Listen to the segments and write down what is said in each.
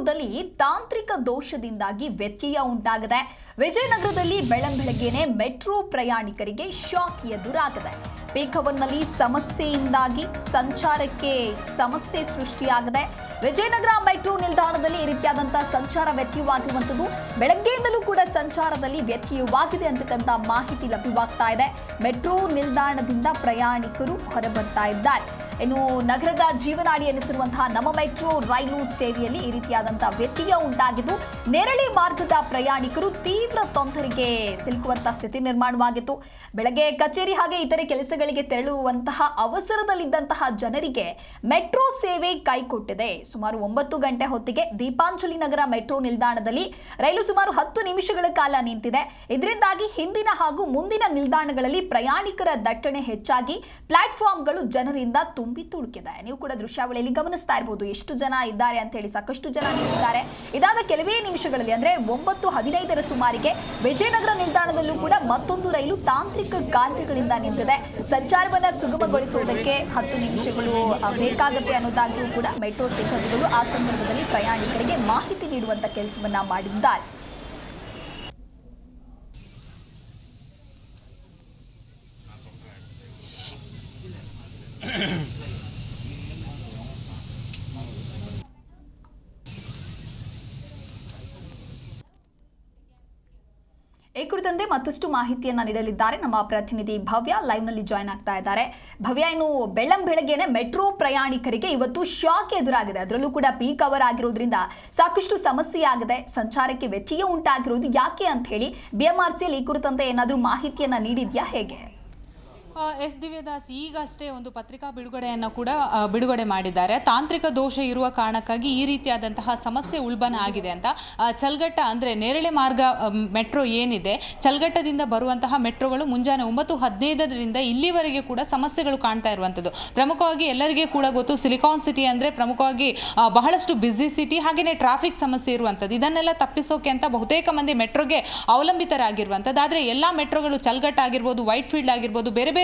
ಮೆಟ್ರೋದಲ್ಲಿ ತಾಂತ್ರಿಕ ದೋಷದಿಂದಾಗಿ ವ್ಯತ್ಯಯ ಉಂಟಾಗಿದೆ ವಿಜಯನಗರದಲ್ಲಿ ಬೆಳಂಬೆಳಗ್ಗೆನೆ ಮೆಟ್ರೋ ಪ್ರಯಾಣಿಕರಿಗೆ ಶಾಕ್ ಎದುರಾಗಿದೆ ಪೀಕವನ್ನಲ್ಲಿ ಸಮಸ್ಯೆಯಿಂದಾಗಿ ಸಂಚಾರಕ್ಕೆ ಸಮಸ್ಯೆ ಸೃಷ್ಟಿಯಾಗಿದೆ ವಿಜಯನಗರ ಮೆಟ್ರೋ ನಿಲ್ದಾಣದಲ್ಲಿ ಈ ರೀತಿಯಾದಂತಹ ಸಂಚಾರ ವ್ಯತ್ಯಯವಾಗಿರುವಂಥದ್ದು ಬೆಳಗ್ಗೆಯಿಂದಲೂ ಕೂಡ ಸಂಚಾರದಲ್ಲಿ ವ್ಯತ್ಯಯವಾಗಿದೆ ಅಂತಕ್ಕಂಥ ಮಾಹಿತಿ ಲಭ್ಯವಾಗ್ತಾ ಇದೆ. ಮೆಟ್ರೋ ನಿಲ್ದಾಣದಿಂದ ಪ್ರಯಾಣಿಕರು ಹೊರಬರ್ತಾ ಇದ್ದಾರೆ. ಇನ್ನು ನಗರದ ಜೀವನಾಡಿ ಎನಿಸಿರುವಂತಹ ನಮ್ಮ ಮೆಟ್ರೋ ರೈಲು ಸೇವೆಯಲ್ಲಿ ಈ ರೀತಿಯಾದಂತಹ ವ್ಯತ್ಯಯ ಉಂಟಾಗಿದ್ದು, ನೆರಳಿ ಮಾರ್ಗದ ಪ್ರಯಾಣಿಕರು ತೀವ್ರ ತೊಂದರೆಗೆ ಸಿಲುಕುವಂತಹ ಸ್ಥಿತಿ ನಿರ್ಮಾಣವಾಗಿತ್ತು. ಬೆಳಗ್ಗೆ ಕಚೇರಿ ಹಾಗೆ ಇತರೆ ಕೆಲಸಗಳಿಗೆ ತೆರಳುವಂತಹ ಅವಸರದಲ್ಲಿದ್ದಂತಹ ಜನರಿಗೆ ಮೆಟ್ರೋ ಸೇವೆ ಕೈಕೊಟ್ಟಿದೆ. ಸುಮಾರು ಒಂಬತ್ತು ಗಂಟೆ ಹೊತ್ತಿಗೆ ದೀಪಾಂಜಲಿ ನಗರ ಮೆಟ್ರೋ ನಿಲ್ದಾಣದಲ್ಲಿ ರೈಲು ಸುಮಾರು ಹತ್ತು ನಿಮಿಷಗಳ ಕಾಲ ನಿಂತಿದೆ. ಇದರಿಂದಾಗಿ ಹಿಂದಿನ ಹಾಗೂ ಮುಂದಿನ ನಿಲ್ದಾಣಗಳಲ್ಲಿ ಪ್ರಯಾಣಿಕರ ದಟ್ಟಣೆ ಹೆಚ್ಚಾಗಿ, ಪ್ಲಾಟ್ಫಾರ್ಮ್ಗಳು ಜನರಿಂದ ತುಂಬಿ ತುಳುಕಿದೆ ನೀವು ಕೂಡ ದೃಶ್ಯಾವಳಿಯಲ್ಲಿ ಗಮನಿಸ್ತಾ ಇರಬಹುದು ಎಷ್ಟು ಜನ ಇದ್ದಾರೆ ಅಂತ ಹೇಳಿ ಸಾಕಷ್ಟು ಜನ ನಿಂತಿದ್ದಾರೆ. ಇದಾದ ಕೆಲವೇ ನಿಮಿಷಗಳಲ್ಲಿ ಅಂದ್ರೆ ಒಂಬತ್ತು ಹದಿನೈದರ ಸುಮಾರಿಗೆ ವಿಜಯನಗರ ನಿಲ್ದಾಣದಲ್ಲೂ ಕೂಡ ಮತ್ತೊಂದು ರೈಲು ತಾಂತ್ರಿಕ ಕಾರಣಗಳಿಂದ ನಿಂತಿದೆ. ಸಂಚಾರವನ್ನ ಸುಗಮಗೊಳಿಸುವುದಕ್ಕೆ ಹತ್ತು ನಿಮಿಷಗಳು ಬೇಕಾಗುತ್ತೆ ಅನ್ನೋದಾಗಿಯೂ ಕೂಡ ಮೆಟ್ರೋ ಸಿಬ್ಬಂದಿಗಳು ಆ ಸಂದರ್ಭದಲ್ಲಿ ಪ್ರಯಾಣಿಕರಿಗೆ ಮಾಹಿತಿ ನೀಡುವಂತ ಕೆಲಸವನ್ನ ಮಾಡಿದ್ದಾರೆ. ಈ ಕುರಿತಂತೆ ಮತ್ತಷ್ಟು ಮಾಹಿತಿಯನ್ನ ನೀಡಲಿದ್ದಾರೆ. ನಮ್ಮ ಪ್ರತಿನಿಧಿ ಭವ್ಯ ಲೈವ್ನಲ್ಲಿ ಜಾಯ್ನ್ ಆಗ್ತಾ ಇದ್ದಾರೆ. ಭವ್ಯ, ಇನ್ನು ಬೆಳ್ಳಂ ಬೆಳಗ್ಗೆನೆ ಮೆಟ್ರೋ ಪ್ರಯಾಣಿಕರಿಗೆ ಇವತ್ತು ಶಾಕ್ ಎದುರಾಗಿದೆ. ಅದರಲ್ಲೂ ಕೂಡ ಪೀಕ್ ಅವರ್ ಆಗಿರೋದ್ರಿಂದ ಸಾಕಷ್ಟು ಸಮಸ್ಯೆ ಆಗಿದೆ. ಸಂಚಾರಕ್ಕೆ ವ್ಯತ್ಯಯ ಉಂಟಾಗಿರೋದು ಯಾಕೆ ಅಂತ ಹೇಳಿ ಬಿಎಂಆರ್ಸಿಯಲ್ಲಿ ಈ ಕುರಿತಂತೆ ಏನಾದರೂ ಮಾಹಿತಿಯನ್ನ ನೀಡಿದ್ಯಾ? ಹೇಗೆ? ಎಸ್. ದಿವ್ಯದಾಸ್ ಈಗಷ್ಟೇ ಒಂದು ಪತ್ರಿಕಾ ಬಿಡುಗಡೆಯನ್ನು ಕೂಡ ಬಿಡುಗಡೆ ಮಾಡಿದ್ದಾರೆ. ತಾಂತ್ರಿಕ ದೋಷ ಇರುವ ಕಾರಣಕ್ಕಾಗಿ ಈ ರೀತಿಯಾದಂತಹ ಸಮಸ್ಯೆ ಉಲ್ಬಣ ಆಗಿದೆ ಅಂತ. ಚಲ್ಗಟ್ಟ ಅಂದರೆ ನೇರಳೆ ಮಾರ್ಗ ಮೆಟ್ರೋ ಏನಿದೆ, ಚಲ್ಗಟ್ಟದಿಂದ ಬರುವಂತಹ ಮೆಟ್ರೋಗಳು ಮುಂಜಾನೆ ಒಂಬತ್ತು ಹದಿನೈದರಿಂದ ಇಲ್ಲಿವರೆಗೆ ಕೂಡ ಸಮಸ್ಯೆಗಳು ಕಾಣ್ತಾ ಇರುವಂಥದ್ದು. ಪ್ರಮುಖವಾಗಿ ಎಲ್ಲರಿಗೆ ಕೂಡ ಗೊತ್ತು, ಸಿಲಿಕಾನ್ ಸಿಟಿ ಅಂದರೆ ಪ್ರಮುಖವಾಗಿ ಬಹಳಷ್ಟು ಬ್ಯುಸಿ ಸಿಟಿ ಹಾಗೆಯೇ ಟ್ರಾಫಿಕ್ ಸಮಸ್ಯೆ ಇರುವಂಥದ್ದು. ಇದನ್ನೆಲ್ಲ ತಪ್ಪಿಸೋಕೆ ಅಂತ ಬಹುತೇಕ ಮಂದಿ ಮೆಟ್ರೋಗೆ ಅವಲಂಬಿತರಾಗಿರುವಂಥದ್ದು. ಆದರೆ ಎಲ್ಲ ಮೆಟ್ರೋಗಳು ಚಲ್ಗಟ್ಟ ಆಗಿರ್ಬೋದು, ವೈಟ್ ಫೀಲ್ಡ್ ಆಗಿರ್ಬೋದು, ಬೇರೆ ಬೇರೆ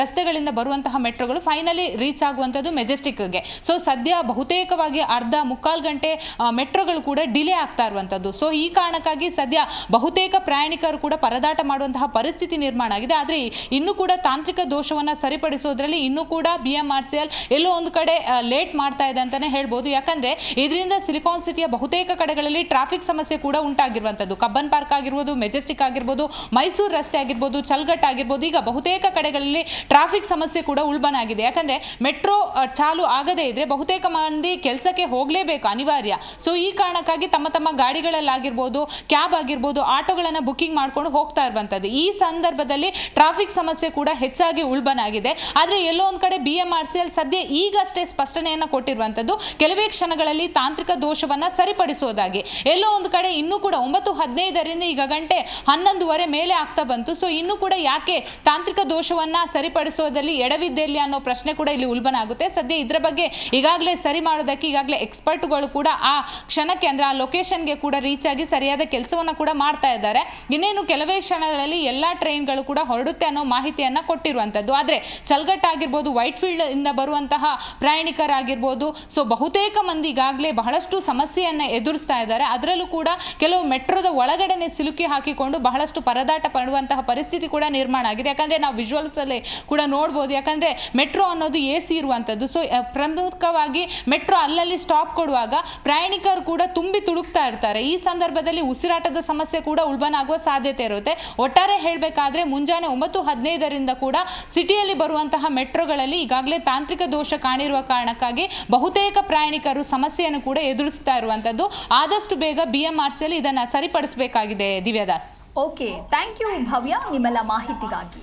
ರಸ್ತೆಗಳಿಂದ ಬರುವಂತಹ ಮೆಟ್ರೋಗಳು ಫೈನಲಿ ರೀಚ್ ಆಗುವಂಥದ್ದು ಮೆಜೆಸ್ಟಿಕ್ಗೆ ಸೊ ಸದ್ಯ ಬಹುತೇಕವಾಗಿ ಅರ್ಧ ಮುಕ್ಕಾಲು ಗಂಟೆ ಮೆಟ್ರೋಗಳು ಕೂಡ ಡಿಲೇ ಆಗ್ತಾ ಇರುವಂಥದ್ದು. ಸೊ ಈ ಕಾರಣಕ್ಕಾಗಿ ಸದ್ಯ ಬಹುತೇಕ ಪ್ರಯಾಣಿಕರು ಕೂಡ ಪರದಾಟ ಮಾಡುವಂತಹ ಪರಿಸ್ಥಿತಿ ನಿರ್ಮಾಣ ಆಗಿದೆ. ಆದರೆ, ಇನ್ನೂ ಕೂಡ ತಾಂತ್ರಿಕ ದೋಷವನ್ನು ಸರಿಪಡಿಸೋದ್ರಲ್ಲಿ ಇನ್ನೂ ಕೂಡ B M R C L ಎಲ್ಲೋ ಒಂದು ಕಡೆ ಲೇಟ್ ಮಾಡ್ತಾ ಇದೆ ಅಂತಲೇ ಹೇಳ್ಬೋದು. ಯಾಕಂದರೆ, ಇದರಿಂದ ಸಿಲಿಕಾನ್ ಸಿಟಿಯ ಬಹುತೇಕ ಕಡೆಗಳಲ್ಲಿ ಟ್ರಾಫಿಕ್ ಸಮಸ್ಯೆ ಕೂಡ ಉಂಟಾಗಿರುವಂಥದ್ದು. ಕಬ್ಬನ್ ಪಾರ್ಕ್ ಆಗಿರ್ಬೋದು ಮೆಜೆಸ್ಟಿಕ್ ಆಗಿರ್ಬೋದು, ಮೈಸೂರು ರಸ್ತೆ ಆಗಿರ್ಬೋದು ಚಲ್ಗಟ್ ಆಗಿರ್ಬೋದು, ಈಗ ಬಹುತೇಕ ಕಡೆಗಳಲ್ಲಿ ಟ್ರಾಫಿಕ್ ಸಮಸ್ಯೆ ಕೂಡ ಉಲ್ಬಣ ಯಾಕಂದ್ರೆ ಮೆಟ್ರೋ ಚಾಲು ಆಗದೇ ಇದ್ರೆ ಬಹುತೇಕ ಮಂದಿ ಕೆಲಸಕ್ಕೆ ಹೋಗಲೇಬೇಕು ಅನಿವಾರ್ಯ. ಸೊ, ಈ ಕಾರಣಕ್ಕಾಗಿ ತಮ್ಮ ತಮ್ಮ ಗಾಡಿಗಳಲ್ಲಾಗಿರ್ಬೋದು, ಕ್ಯಾಬ್ ಆಗಿರ್ಬೋದು, ಆಟೋಗಳನ್ನು ಬುಕ್ಕಿಂಗ್ ಮಾಡ್ಕೊಂಡು ಹೋಗ್ತಾ ಇರುವಂಥದ್ದು. ಈ ಸಂದರ್ಭದಲ್ಲಿ ಟ್ರಾಫಿಕ್ ಸಮಸ್ಯೆ ಕೂಡ ಹೆಚ್ಚಾಗಿ ಆದ್ರೆ ಆದರೆ ಎಲ್ಲೋ ಒಂದು ಕಡೆ B M R C L ಸದ್ಯ ಈಗಷ್ಟೇ ಸ್ಪಷ್ಟನೆಯನ್ನು ಕೊಟ್ಟಿರುವಂಥದ್ದು, ಕೆಲವೇ ಕ್ಷಣಗಳಲ್ಲಿ ತಾಂತ್ರಿಕ ದೋಷವನ್ನು ಸರಿಪಡಿಸೋದಾಗಿ. ಎಲ್ಲೋ ಒಂದು ಕಡೆ ಇನ್ನೂ ಕೂಡ ಒಂಬತ್ತು ಹದಿನೈದರಿಂದ ಈಗ ಗಂಟೆ ಹನ್ನೊಂದುವರೆ ಮೇಲೆ ಆಗ್ತಾ ಬಂತು. ಸೊ, ಇನ್ನೂ ಕೂಡ ಯಾಕೆ ತಾಂತ್ರಿಕ ದೋಷವನ್ನು ಸರಿಪಡಿಸೋದಲ್ಲಿ ಎಡವಿದ್ದೆಲ್ಲಿ ಅನ್ನೋ ಪ್ರಶ್ನೆ ಕೂಡ ಇಲ್ಲಿ ಉಲ್ಬಣ ಆಗುತ್ತೆ. ಸದ್ಯ ಇದರ ಬಗ್ಗೆ ಈಗಾಗಲೇ ಸರಿ ಮಾಡೋದಕ್ಕೆ ಈಗಾಗಲೇ ಎಕ್ಸ್ಪರ್ಟ್ಗಳು ಕೂಡ ಆ ಕ್ಷಣಕ್ಕೆ ಅಂದರೆ ಆ ಲೊಕೇಶನ್ಗೆ ಕೂಡ ರೀಚ್ ಆಗಿ ಸರಿಯಾದ ಕೆಲಸವನ್ನು ಕೂಡ ಮಾಡ್ತಾ ಇದ್ದಾರೆ. ಇನ್ನೇನು ಕೆಲವೇ ಕ್ಷಣಗಳಲ್ಲಿ ಎಲ್ಲ ಟ್ರೈನ್ಗಳು ಕೂಡ ಹೊರಡುತ್ತೆ ಅನ್ನೋ ಮಾಹಿತಿಯನ್ನು ಕೊಟ್ಟಿರುವಂಥದ್ದು ಆದರೆ ಚಲ್ಗಟ್ ಆಗಿರ್ಬೋದು ವೈಟ್ ಫೀಲ್ಡ್ ಇಂದ ಬರುವಂತಹ ಪ್ರಯಾಣಿಕರಾಗಿರ್ಬೋದು ಸೊ ಬಹುತೇಕ ಮಂದಿ ಈಗಾಗಲೇ ಬಹಳಷ್ಟು ಸಮಸ್ಯೆಯನ್ನು ಎದುರಿಸ್ತಾ ಇದ್ದಾರೆ. ಅದರಲ್ಲೂ ಕೂಡ ಕೆಲವು ಮೆಟ್ರೋದ ಒಳಗಡೆನೆ ಸಿಲುಕಿ ಹಾಕಿಕೊಂಡು ಬಹಳಷ್ಟು ಪರದಾಟ ಪಡುವಂತಹ ಪರಿಸ್ಥಿತಿ ಕೂಡ ನಿರ್ಮಾಣ ಆಗಿದೆ. ಯಾಕಂದರೆ ನಾವು ವಿಜುವಲ್ಸ್ ಅಲ್ಲಿ ಕೂಡ ನೋಡ್ಬೋದು. ಯಾಕಂದರೆ ಮೆಟ್ರೋ ಅನ್ನೋದು ಎ ಸಿ ಇರುವಂಥದ್ದು. ಸೊ ಪ್ರಮುಖವಾಗಿ ಮೆಟ್ರೋ ಅಲ್ಲಲ್ಲಿ ಸ್ಟಾಪ್ ಕೊಡುವಾಗ ಪ್ರಯಾಣಿಕರು ಕೂಡ ತುಂಬಿ ತುಳುಕ್ತಾ ಇರ್ತಾರೆ. ಈ ಸಂದರ್ಭದಲ್ಲಿ ಉಸಿರಾಟದ ಸಮಸ್ಯೆ ಕೂಡ ಉಲ್ಬಣ ಆಗುವ ಸಾಧ್ಯತೆ ಇರುತ್ತೆ. ಒಟ್ಟಾರೆ ಹೇಳಬೇಕಾದ್ರೆ ಮುಂಜಾನೆ ಒಂಬತ್ತು ಹದಿನೈದರಿಂದ ಕೂಡ ಸಿಟಿಯಲ್ಲಿ ಬರುವಂತಹ ಮೆಟ್ರೋಗಳಲ್ಲಿ ಈಗಾಗಲೇ ತಾಂತ್ರಿಕ ದೋಷ ಕಾಣಿರುವ ಕಾರಣಕ್ಕಾಗಿ ಬಹುತೇಕ ಪ್ರಯಾಣಿಕರು ಸಮಸ್ಯೆಯನ್ನು ಕೂಡ ಎದುರಿಸ್ತಾ ಇರುವಂಥದ್ದು. ಆದಷ್ಟು ಬೇಗ ಬಿ ಎಂ ಆರ್ ಸಿಯಲ್ಲಿ ಇದನ್ನು ಸರಿಪಡಿಸಬೇಕಾಗಿದೆ Divyadas. Okay thank you Bhavya, ನಿಮ್ಮೆಲ್ಲ ಮಾಹಿತಿಗಾಗಿ.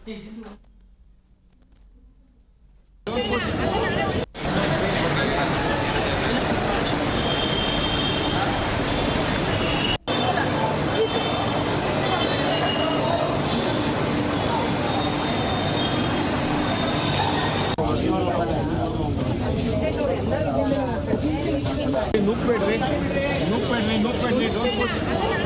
Não perder, não perder, não perder, não perder.